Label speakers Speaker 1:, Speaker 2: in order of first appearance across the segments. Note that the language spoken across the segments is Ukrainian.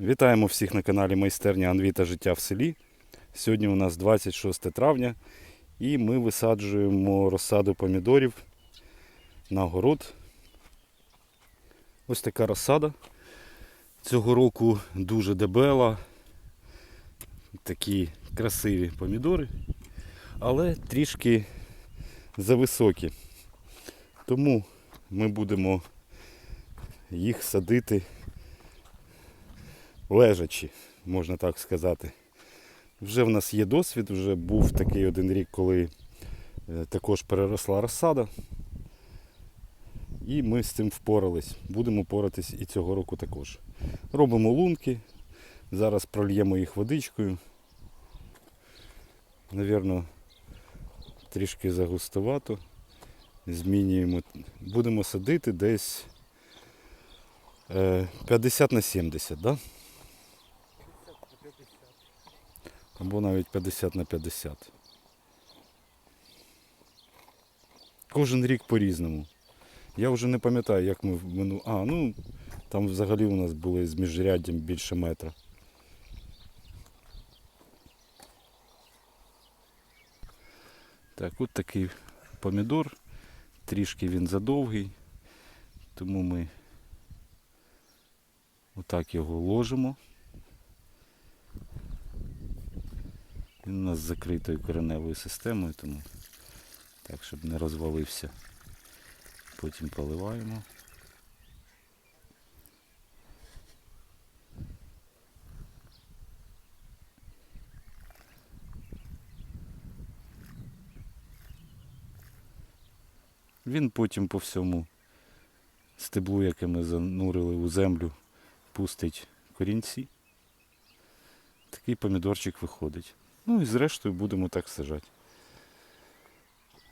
Speaker 1: Вітаємо всіх на каналі Майстерня Анвіта Життя в селі. Сьогодні у нас 26 травня і ми висаджуємо розсаду помідорів на город. Ось така розсада. Цього року дуже дебела. Такі красиві помідори, але трішки зависокі. Тому ми будемо їх садити лежачі, можна так сказати. Вже в нас є досвід, вже був такий один рік, коли е, також переросла розсада. І ми з цим впорались. Будемо поратись і цього року також. Робимо лунки, зараз прольємо їх водичкою. Навірно, трішки загустовато. Змінюємо. Будемо садити десь е, 50 на 70, да? Або навіть 50 на 50. Кожен рік по-різному. Я вже не пам'ятаю, як ми в мину. А, ну там взагалі у нас були з міжряддям більше метра. Так, от такий помідор. Трішки він задовгий, тому ми отак його ложимо. Він у нас закритою кореневою системою, тому так, щоб не розвалився. Потім поливаємо. Він потім по всьому стеблу, яке ми занурили у землю, пустить корінці. Такий помідорчик виходить. Ну і зрештою будемо так сажати.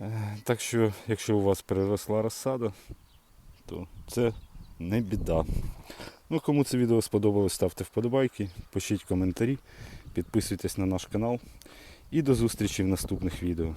Speaker 1: Е, Так що, якщо у вас переросла розсада, то це не біда. Ну, кому це відео сподобалось, ставте вподобайки, пишіть коментарі, підписуйтесь на наш канал і до зустрічі в наступних відео.